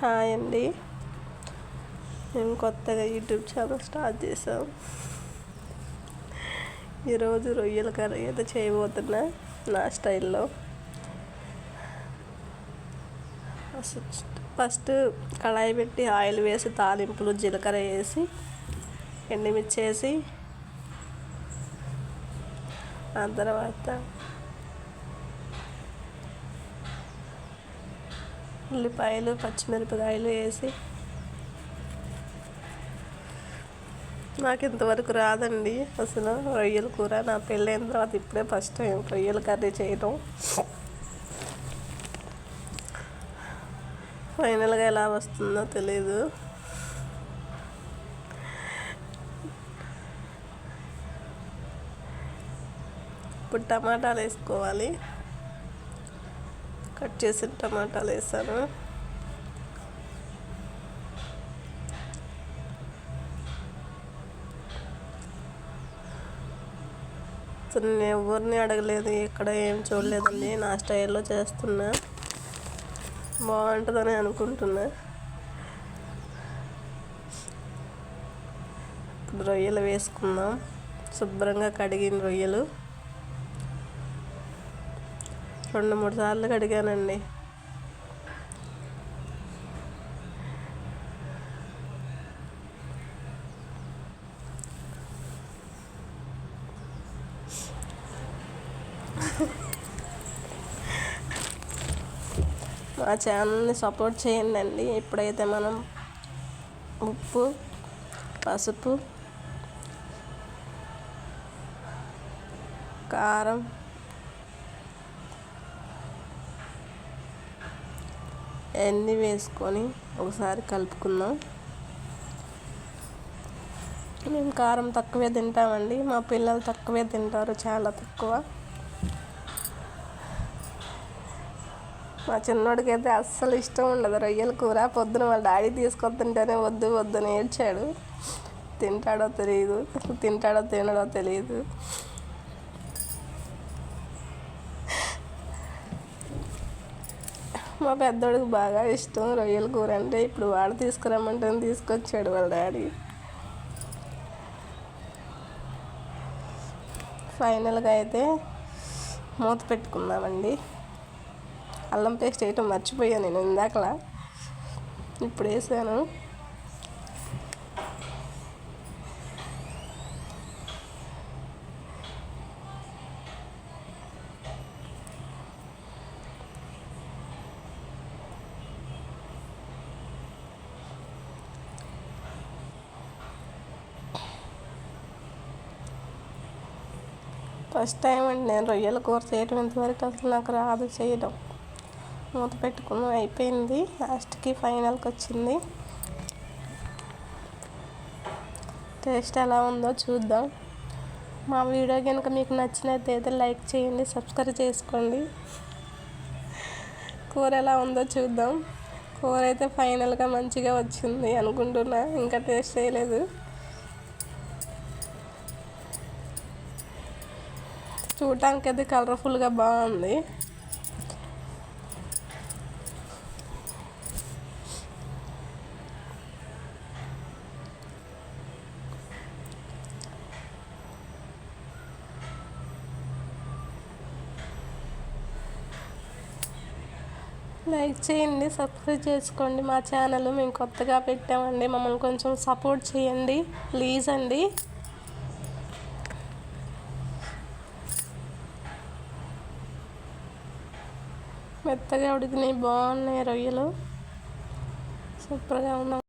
Hi అండి. మేము కొత్తగా యూట్యూబ్ ఛానల్ స్టార్ట్ చేసాం. ఈరోజు రొయ్యల కర్రీ అయితే చేయబోతున్నా నా స్టైల్లో. ఫస్ట్ కళాయి పెట్టి ఆయిల్ వేసి తాలింపులు జీలకర్ర వేసి ఎండిమిర్చేసి వేసి ఆ తర్వాత ఉల్లిపాయలు పచ్చిమిరపకాయలు వేసి. నాకు ఇంతవరకు రాదండి అసలు రొయ్యల కూర. నా పెళ్ళైన తర్వాత ఇప్పుడే ఫస్ట్ టైం రొయ్యల కర్రీ చేయటం. ఫైనల్గా ఎలా వస్తుందో తెలీదు. ఇప్పుడు టమాటాలు వేసుకోవాలి. కట్ చేసిన టమాటాలు వేసాను. నేను ఎవరిని అడగలేదు ఎక్కడ ఏం చూడలేదండి నా స్టైల్లో చేస్తున్నా. బాగుంటుందని అనుకుంటున్నా. రొయ్యలు వేసుకుందాం. శుభ్రంగా కడిగిన రొయ్యలు. రెండు మూడు సార్లు కడిగానండి. మా ఛానల్ని సపోర్ట్ చేయండి అండి ఇప్పుడైతే మనం ఉప్పు పసుపు కారం అన్నీ వేసుకొని ఒకసారి కలుపుకుందాం. మేము కారం తక్కువే తింటామండి. మా పిల్లలు తక్కువే తింటారు చాలా తక్కువ. మా చిన్నోడికి అయితే అస్సలు ఇష్టం ఉండదు. రొయ్యల కూర పొద్దున వాళ్ళ డాడీ తీసుకొస్తుంటేనే వద్దు వద్దు నేర్చాడు తింటాడో తెలియదు తింటాడో తినడో తెలియదు మా పెద్దోడికి బాగా ఇష్టం రొయ్యల కూర అంటే ఇప్పుడు వాడు తీసుకురమ్మంటే తీసుకొచ్చాడు వాళ్ళ డాడీ. ఫైనల్గా అయితే మూత పెట్టుకుందామండి. అల్లం పేస్ట్ వేయటం మర్చిపోయాను నేను ఇందాకలా. ఇప్పుడు వేసాను. ఫస్ట్ టైం అండి. నేను రొయ్యల కూర చేయటం ఇంతవరకు అసలు నాకు రాదు చేయడం. మూత పెట్టుకుని అయిపోయింది. లాస్ట్కి ఫైనల్కి వచ్చింది. టేస్ట్ ఎలా ఉందో చూద్దాం. మా వీడియో కనుక మీకు నచ్చినట్టయితే లైక్ చేయండి సబ్స్క్రైబ్ చేసుకోండి. కూర ఎలా ఉందో చూద్దాం. కూర అయితే ఫైనల్గా మంచిగా వచ్చింది అనుకుంటున్నా. ఇంకా టేస్ట్ చేయలేదు. చూడటానికి అయితే కలర్ఫుల్గా బాగుంది. లైక్ చేయండి సబ్స్క్రైబ్ చేసుకోండి మా ఛానల్. మేము కొత్తగా పెట్టామండి మమ్మల్ని కొంచెం సపోర్ట్ చేయండి ప్లీజ్ అండి. మెత్తగా ఉడికినాయి. బాగున్నాయి రొయ్యలు. సూపర్గా ఉన్నాయి.